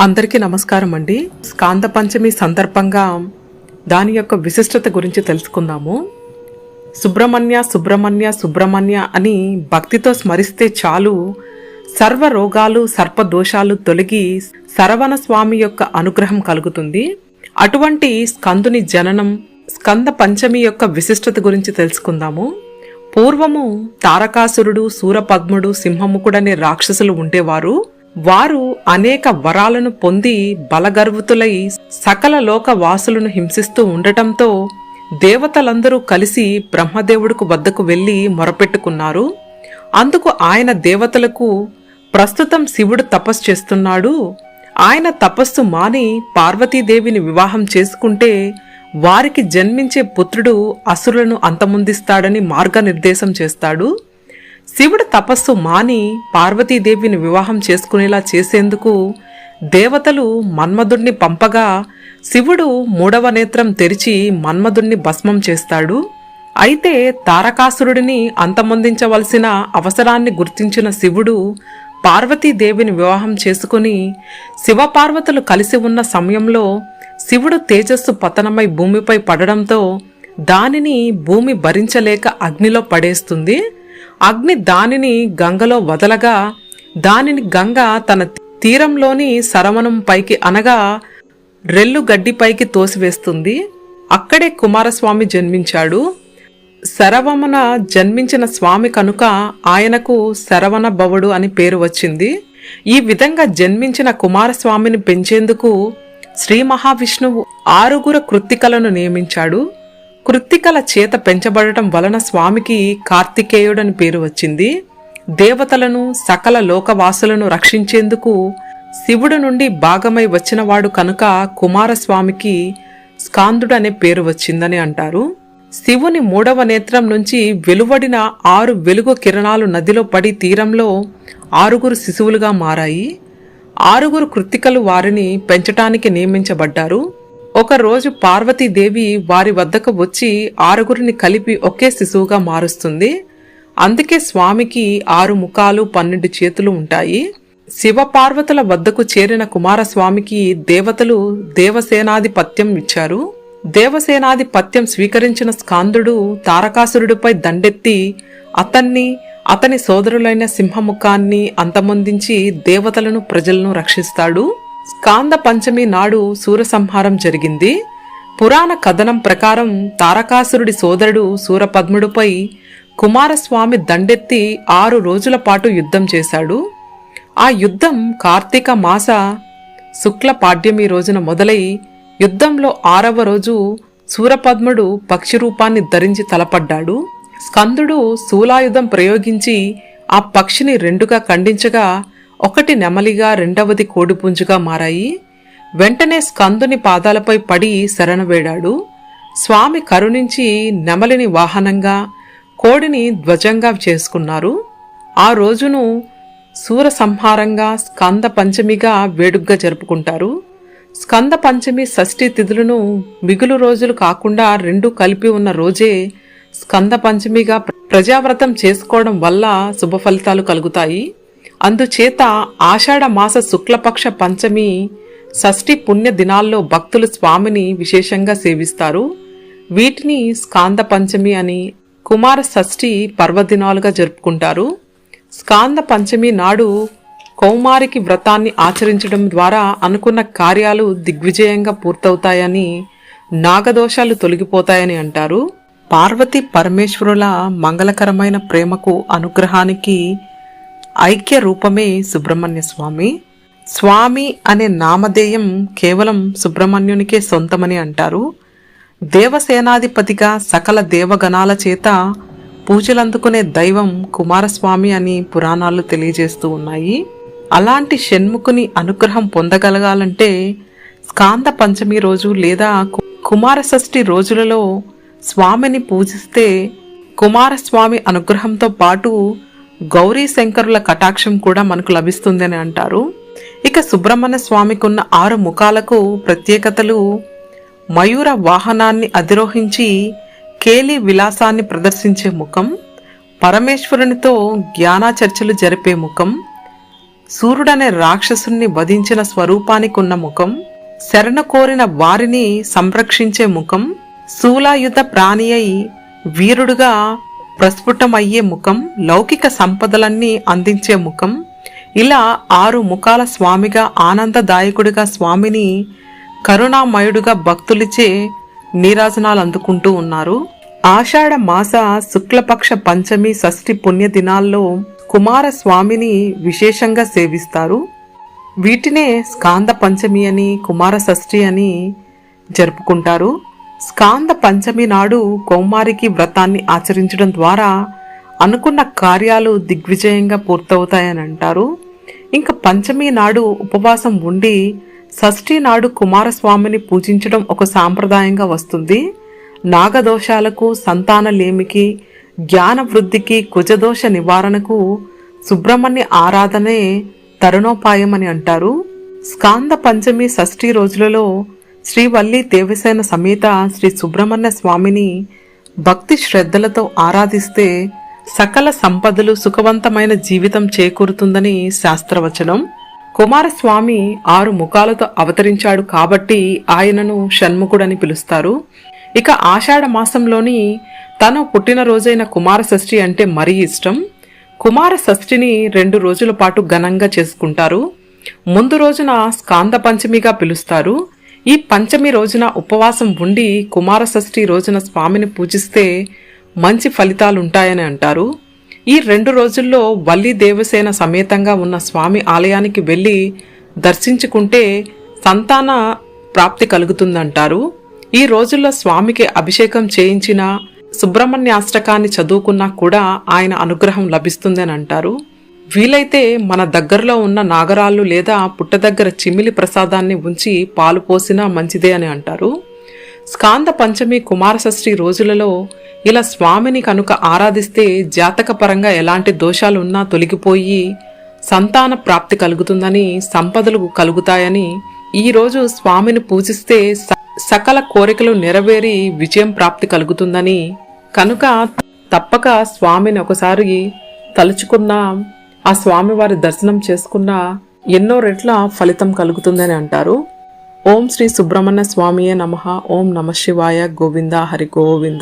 అందరికీ నమస్కారం అండి. స్కాంద పంచమి సందర్భంగా దాని యొక్క విశిష్టత గురించి తెలుసుకుందాము. సుబ్రహ్మణ్య సుబ్రహ్మణ్య సుబ్రహ్మణ్య అని భక్తితో స్మరిస్తే చాలు సర్వ రోగాలు సర్పదోషాలు తొలగి సరవణ స్వామి యొక్క అనుగ్రహం కలుగుతుంది. అటువంటి స్కందుని జననం స్కంద పంచమి యొక్క విశిష్టత గురించి తెలుసుకుందాము. పూర్వము తారకాసురుడు సూరపద్ముడు సింహముకుడనే రాక్షసులు ఉండేవారు. వారు అనేక వరాలను పొంది బలగర్వుతులై సకల లోక వాసులను హింసిస్తూ ఉండటంతో దేవతలందరూ కలిసి బ్రహ్మదేవుడికి వద్దకు వెళ్ళి మొరపెట్టుకున్నారు. అందుకు ఆయన దేవతలకు ప్రస్తుతం శివుడు తపస్సు చేస్తున్నాడు. ఆయన తపస్సు మాని పార్వతీదేవిని వివాహం చేసుకుంటే వారికి జన్మించే పుత్రుడు అసురులను అంతమొందిస్తాడని మార్గనిర్దేశం చేస్తాడు. శివుడు తపస్సు మాని పార్వతీదేవిని వివాహం చేసుకునేలా చేసేందుకు దేవతలు మన్మధుణ్ణి పంపగా శివుడు మూడవ నేత్రం తెరిచి మన్మధుణ్ణి భస్మం చేస్తాడు. అయితే తారకాసురుడిని అంతమొందించవలసిన అవసరాన్ని గుర్తించిన శివుడు పార్వతీదేవిని వివాహం చేసుకుని శివపార్వతులు కలిసి ఉన్న సమయంలో శివుడు తేజస్సు పతనమై భూమిపై పడడంతో దానిని భూమి భరించలేక అగ్నిలో పడేస్తుంది. అగ్ని దానిని గంగలో వదలగా దానిని గంగ తన తీరంలోని సరవణం పైకి అనగా రెల్లు గడ్డిపైకి తోసివేస్తుంది. అక్కడే కుమారస్వామి జన్మించాడు. శరవమున జన్మించిన స్వామి కనుక ఆయనకు శరవణ భవుడు అని పేరు వచ్చింది. ఈ విధంగా జన్మించిన కుమారస్వామిని పెంచేందుకు శ్రీ మహావిష్ణువు ఆరుగురు కృత్తికలను నియమించాడు. కృత్తికల చేత పెంచబడటం వలన స్వామికి కార్తికేయుడని పేరు వచ్చింది. దేవతలను సకల లోకవాసులను రక్షించేందుకు శివుడు నుండి భాగమై వచ్చినవాడు కనుక కుమారస్వామికి స్కాందుడు అనే పేరు వచ్చిందని అంటారు. శివుని మూడవ నేత్రం నుంచి వెలువడిన ఆరు వెలుగు కిరణాలు నదిలో పడి తీరంలో ఆరుగురు శిశువులుగా మారాయి. ఆరుగురు కృత్తికలు వారిని పెంచటానికి నియమించబడ్డారు. ఒకరోజు పార్వతీదేవి వారి వద్దకు వచ్చి ఆరుగురిని కలిపి ఒకే శిశువుగా మారుస్తుంది. అందుకే స్వామికి ఆరు ముఖాలు పన్నెండు చేతులు ఉంటాయి. శివ పార్వతుల వద్దకు చేరిన కుమారస్వామికి దేవతలు దేవసేనాధిపత్యం ఇచ్చారు. దేవసేనాధిపత్యం స్వీకరించిన స్కాందుడు తారకాసురుడిపై దండెత్తి అతన్ని అతని సోదరులైన సింహముఖాన్ని అంతమొందించి దేవతలను ప్రజలను రక్షిస్తాడు. స్కాంద పంచమి నాడు సూరసంహారం జరిగింది. పురాణ కథనం ప్రకారం తారకాసురుడి సోదరుడు సూరపద్ముడుపై కుమారస్వామి దండెత్తి ఆరు రోజుల పాటు యుద్ధం చేశాడు. ఆ యుద్ధం కార్తీక మాస శుక్ల పాడ్యమి రోజున మొదలై యుద్ధంలో ఆరవ రోజు సూరపద్ముడు పక్షి రూపాన్ని ధరించి తలపడ్డాడు. స్కందుడు శూలాయుధం ప్రయోగించి ఆ పక్షిని రెండుగా ఖండించగా ఒకటి నెమలిగా రెండవది కోడిపుంజుగా మారాయి. వెంటనే స్కందుని పాదాలపై పడి శరణవేడాడు స్వామి కరుణించి నెమలిని వాహనంగా కోడిని ధ్వజంగా చేసుకున్నారు. ఆ రోజును సూర సంహారంగా స్కంద పంచమిగా వేడుగ్గా జరుపుకుంటారు. స్కంద పంచమి షష్ఠి తిథులను మిగులు రోజులు కాకుండా రెండు కలిపి ఉన్న రోజే స్కంద పంచమిగా ప్రజావ్రతం చేసుకోవడం వల్ల శుభ ఫలితాలు కలుగుతాయి. అందుచేత ఆషాఢ మాస శుక్లపక్ష పంచమి షష్ఠి పుణ్య దినాల్లో భక్తులు స్వామిని విశేషంగా సేవిస్తారు. వీటిని స్కాంద పంచమి అని కుమార షష్ఠి పర్వదినాలుగా జరుపుకుంటారు. స్కాంద పంచమి నాడు కౌమారికి వ్రతాన్ని ఆచరించడం ద్వారా అనుకున్న కార్యాలు దిగ్విజయంగా పూర్తవుతాయని నాగదోషాలు తొలగిపోతాయని అంటారు. పార్వతి పరమేశ్వరుల మంగళకరమైన ప్రేమకు అనుగ్రహానికి ఐక్య రూపమే సుబ్రహ్మణ్య స్వామి. స్వామి అనే నామధేయం కేవలం సుబ్రహ్మణ్యునికే సొంతమని అంటారు. దేవసేనాధిపతిగా సకల దేవగణాల చేత పూజలందుకునే దైవం కుమారస్వామి అని పురాణాలు తెలియజేస్తూ ఉన్నాయి. అలాంటి షణ్ముఖుని అనుగ్రహం పొందగలగాలంటే స్కాంద పంచమి రోజు లేదా కుమారషష్ఠి కుమార షష్ఠి రోజులలో స్వామిని పూజిస్తే కుమారస్వామి అనుగ్రహంతో పాటు గౌరీ శంకరుల కటాక్షం కూడా మనకు లభిస్తుందని అంటారు. ఇక సుబ్రహ్మణ్య స్వామికి ఉన్న ఆరు ముఖాలకు ప్రత్యేకతలు మయూర వాహనాన్ని అధిరోహించి కేలి విలాసాన్ని ప్రదర్శించే ముఖం పరమేశ్వరునితో జ్ఞాన చర్చలు జరిపే ముఖం సూర్యుడనే రాక్షసుని వధించిన స్వరూపానికి ఉన్న ముఖం శరణ కోరిన వారిని సంరక్షించే ముఖం శూలాయుధ ప్రాణి అయి వీరుడుగా ప్రస్ఫుటమయ్యే ముఖం లౌకిక సంపదలన్నీ అందించే ముఖం ఇలా ఆరు ముఖాల స్వామిగా ఆనందదాయకుడిగా స్వామిని కరుణామయుడుగా భక్తులిచే నీరాజనాలు అందుకుంటూ ఉన్నారు. ఆషాఢ మాస శుక్లపక్ష పంచమి షష్ఠి పుణ్యదినాల్లో కుమారస్వామిని విశేషంగా సేవిస్తారు. వీటినే స్కాంద పంచమి అని కుమార షష్ఠి అని జరుపుకుంటారు. స్కాంద పంచమి నాడు కౌమారికి వ్రతాన్ని ఆచరించడం ద్వారా అనుకున్న కార్యాలు దిగ్విజయంగా పూర్తవుతాయని అంటారు. ఇంకా పంచమి నాడు ఉపవాసం ఉండి షష్ఠి నాడు కుమారస్వామిని పూజించడం ఒక సాంప్రదాయంగా వస్తుంది. నాగదోషాలకు సంతానలేమికి జ్ఞాన వృద్ధికి కుజదోష నివారణకు సుబ్రహ్మణ్య ఆరాధనే తరుణోపాయం అని అంటారు. స్కాంద పంచమి షష్ఠి రోజులలో శ్రీవల్లి దేవసేన సమేత శ్రీ సుబ్రహ్మణ్య స్వామిని భక్తి శ్రద్ధలతో ఆరాధిస్తే సకల సంపదలు సుఖవంతమైన జీవితం చేకూరుతుందని శాస్త్రవచనం. కుమారస్వామి ఆరు ముఖాలతో అవతరించాడు కాబట్టి ఆయనను షణ్ముఖుడని పిలుస్తారు. ఇక ఆషాఢ మాసంలోని తను పుట్టినరోజైన కుమార షష్ఠి అంటే మరీ ఇష్టం. కుమార షష్ఠిని రెండు రోజుల పాటు ఘనంగా చేసుకుంటారు. ముందు రోజున స్కాంద పంచమిగా పిలుస్తారు. ఈ పంచమి రోజున ఉపవాసం ఉండి కుమార షష్ఠి రోజున స్వామిని పూజిస్తే మంచి ఫలితాలుంటాయని అంటారు. ఈ రెండు రోజుల్లో వల్లి దేవసేన సమేతంగా ఉన్న స్వామి ఆలయానికి వెళ్ళి దర్శించుకుంటే సంతాన ప్రాప్తి కలుగుతుందంటారు. ఈ రోజుల్లో స్వామికి అభిషేకం చేయించిన సుబ్రహ్మణ్యాష్టకాన్ని చదువుకున్నా కూడా ఆయన అనుగ్రహం లభిస్తుందని అంటారు. వీలైతే మన దగ్గరలో ఉన్న నాగరాళ్ళు లేదా పుట్ట దగ్గర చిమిలి ప్రసాదాన్ని ఉంచి పాలు పోసినా మంచిదే అని అంటారు. స్కాంద పంచమి కుమారషష్ఠి రోజులలో ఇలా స్వామిని కనుక ఆరాధిస్తే జాతకపరంగా ఎలాంటి దోషాలున్నా తొలగిపోయి సంతాన ప్రాప్తి కలుగుతుందని సంపదలు కలుగుతాయని ఈ రోజు స్వామిని పూజిస్తే స- సకల కోరికలు నెరవేరి విజయం ప్రాప్తి కలుగుతుందని కనుక తప్పక స్వామిని ఒకసారి తలుచుకున్న ఆ స్వామివారి దర్శనం చేసుకున్న ఎన్నో రెట్ల ఫలితం కలుగుతుందని అంటారు. ఓం శ్రీ సుబ్రహ్మణ్య స్వామియే నమ. ఓం నమ శివాయ గోవింద హరి గోవింద.